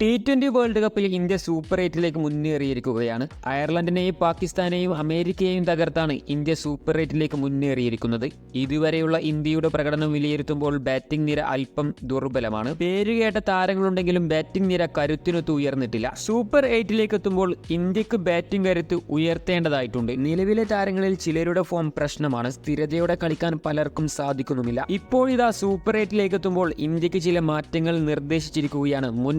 T twenty world കപ്പിൽ India super എയ്റ്റിലേക്ക് മുന്നേറിയിരിക്കുകയാണ്. അയർലൻഡിനെയും പാകിസ്ഥാനെയും അമേരിക്കയെയും തകർത്താണ് ഇന്ത്യ സൂപ്പർ എയ്റ്റിലേക്ക് മുന്നേറിയിരിക്കുന്നത്. ഇതുവരെയുള്ള ഇന്ത്യയുടെ പ്രകടനം വിലയിരുത്തുമ്പോൾ ബാറ്റിംഗ് നിര അല്പം ദുർബലമാണ്. പേരുകേട്ട താരങ്ങളുണ്ടെങ്കിലും ബാറ്റിംഗ് നിര കരുത്തിനൊത്ത് ഉയർന്നിട്ടില്ല. സൂപ്പർ എയ്റ്റിലേക്ക് എത്തുമ്പോൾ ഇന്ത്യയ്ക്ക് ബാറ്റിംഗ് കരുത്ത് ഉയർത്തേണ്ടതായിട്ടുണ്ട്. നിലവിലെ താരങ്ങളിൽ ചിലരുടെ ഫോം പ്രശ്നമാണ്. സ്ഥിരതയോടെ കളിക്കാൻ പലർക്കും സാധിക്കുന്നുമില്ല. ഇപ്പോഴിതാ സൂപ്പർ എയ്റ്റിലേക്ക് എത്തുമ്പോൾ ഇന്ത്യയ്ക്ക് ചില മാറ്റങ്ങൾ നിർദ്ദേശിച്ചിരിക്കുകയാണ് മുൻ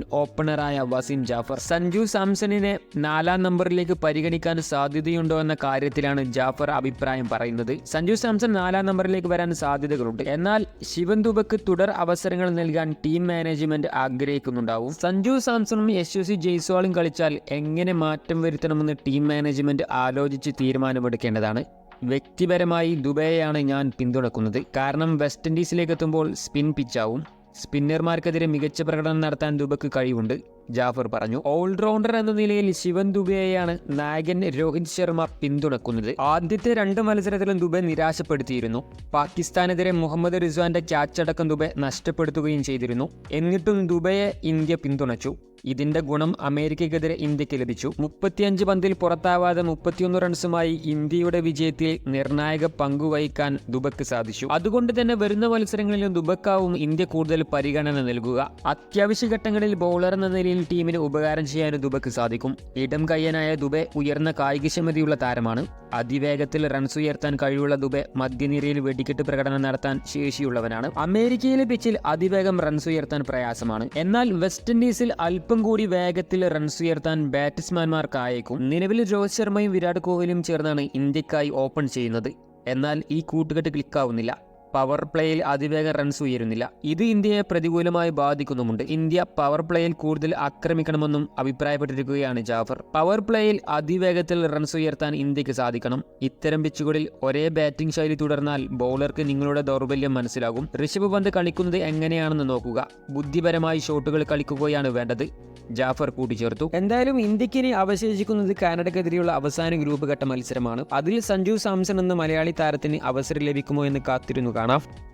ഓപ്പണറായ വസീം ജാഫർ സഞ്ജു സാംസണിനെ നാലാം നമ്പറിലേക്ക് പരിഗണിക്കാൻ സാധ്യതയുണ്ടോ എന്ന കാര്യത്തിലാണ് ജാഫർ അഭിപ്രായം പറയുന്നത്. സഞ്ജു സാംസൺ നാലാം നമ്പറിലേക്ക് വരാൻ സാധ്യതകളുണ്ട്. എന്നാൽ ശിവൻ ദുബക്ക് തുടർ അവസരങ്ങൾ നൽകാൻ ടീം മാനേജ്മെന്റ് ആഗ്രഹിക്കുന്നുണ്ടാവും. സഞ്ജു സാംസണും യശസ്വി ജയ്സ്വാളും കളിച്ചാൽ എങ്ങനെ മാറ്റം വരുത്തണമെന്ന് ടീം മാനേജ്മെന്റ് ആലോചിച്ച് തീരുമാനമെടുക്കേണ്ടതാണ്. വ്യക്തിപരമായി ദുബൈയാണ് ഞാൻ പിന്തുണക്കുന്നത്. കാരണം വെസ്റ്റ് ഇൻഡീസിലേക്ക് എത്തുമ്പോൾ സ്പിൻ പിച്ചാവും. സ്പിന്നർമാർക്കെതിരെ മികച്ച പ്രകടനം നടത്താൻ ദുബക്ക് കഴിവുണ്ട്. ജാഫർ പറഞ്ഞു. ഓൾറൗണ്ടർ എന്ന നിലയിൽ ശിവൻ ദുബെയെയാണ് നായകൻ രോഹിത് ശർമ്മ പിന്തുണക്കുന്നത്. ആദ്യത്തെ രണ്ട് മത്സരത്തിലും ദുബെ നിരാശപ്പെടുത്തിയിരുന്നു. പാകിസ്ഥാനെതിരെ മുഹമ്മദ് റിസ്വാന്റെ ക്യാച്ചടക്കം ദുബെ നഷ്ടപ്പെടുത്തുകയും ചെയ്തിരുന്നു. എന്നിട്ടും ദുബയെ ഇന്ത്യ പിന്തുണച്ചു. ഇതിന്റെ ഗുണം അമേരിക്കയ്ക്കെതിരെ ഇന്ത്യയ്ക്ക് ലഭിച്ചു. മുപ്പത്തിയഞ്ച് പന്തിൽ പുറത്താവാതെ മുപ്പത്തിയൊന്ന് റൺസുമായി ഇന്ത്യയുടെ വിജയത്തിൽ നിർണായക പങ്കുവഹിക്കാൻ ദുബക്ക് സാധിച്ചു. അതുകൊണ്ട് തന്നെ വരുന്ന മത്സരങ്ങളിലും ദുബക്കാവും ഇന്ത്യ കൂടുതൽ പരിഗണന നൽകുക. അത്യാവശ്യ ഘട്ടങ്ങളിൽ ബൗളർ എന്ന നിലയിൽ ടീമിന് ഉപകാരം ചെയ്യാൻ ദുബക്ക് സാധിക്കും. ഇടം കയ്യനായ ദുബെ ഉയർന്ന കായികക്ഷമതയുള്ള താരമാണ്. അതിവേഗത്തിൽ റൺസ് ഉയർത്താൻ കഴിവുള്ള ദുബെ മധ്യനിരയിൽ വെടിക്കെട്ട് പ്രകടനം നടത്താൻ ശേഷിയുള്ളവനാണ്. അമേരിക്കയിലെ പിച്ചിൽ അതിവേഗം റൺസ് ഉയർത്താൻ പ്രയാസമാണ്. എന്നാൽ വെസ്റ്റ് ഇൻഡീസിൽ അല്പം കൂടി വേഗത്തിൽ റൺസ് ഉയർത്താൻ ബാറ്റ്സ്മാൻമാർക്കായേക്കും നിലവിൽ രോഹിത് ശർമ്മയും വിരാട് കോഹ്ലിയും ചേർന്നാണ് ഇന്ത്യക്കായി ഓപ്പൺ ചെയ്യുന്നത്. എന്നാൽ ഈ കൂട്ടുകെട്ട് ക്ലിക്കാവുന്നില്ല പവർ പ്ലേയിൽ അതിവേഗം റൺസ് ഉയരുന്നില്ല. ഇത് ഇന്ത്യയെ പ്രതികൂലമായി ബാധിക്കുന്നുമുണ്ട്. ഇന്ത്യ പവർ പ്ലേയിൽ കൂടുതൽ ആക്രമിക്കണമെന്നും അഭിപ്രായപ്പെട്ടിരിക്കുകയാണ് ജാഫർ. പവർ പ്ലേയിൽ അതിവേഗത്തിൽ റൺസ് ഉയർത്താൻ ഇന്ത്യയ്ക്ക് സാധിക്കണം. ഇത്തരം പിച്ചുകളിൽ ഒരേ ബാറ്റിംഗ് ശൈലി തുടർന്നാൽ ബൗളർക്ക് നിങ്ങളുടെ ദൗർബല്യം മനസ്സിലാകും. ഋഷഭ് പന്ത് കളിക്കുന്നത് എങ്ങനെയാണെന്ന് നോക്കുക. ബുദ്ധിപരമായി ഷോട്ടുകൾ കളിക്കുകയാണ് വേണ്ടത്. ജാഫർ കൂട്ടിച്ചേർത്തു. എന്തായാലും ഇന്ത്യയ്ക്ക് ഇനി അവശേഷിക്കുന്നത് കാനഡക്കെതിരെയുള്ള അവസാന ഗ്രൂപ്പ് ഘട്ട മത്സരമാണ്. അതിൽ സഞ്ജു സാംസൺ എന്ന മലയാളി താരത്തിന് അവസരം ലഭിക്കുമോ എന്ന് കാത്തിരുന്നു കാണാം. enough.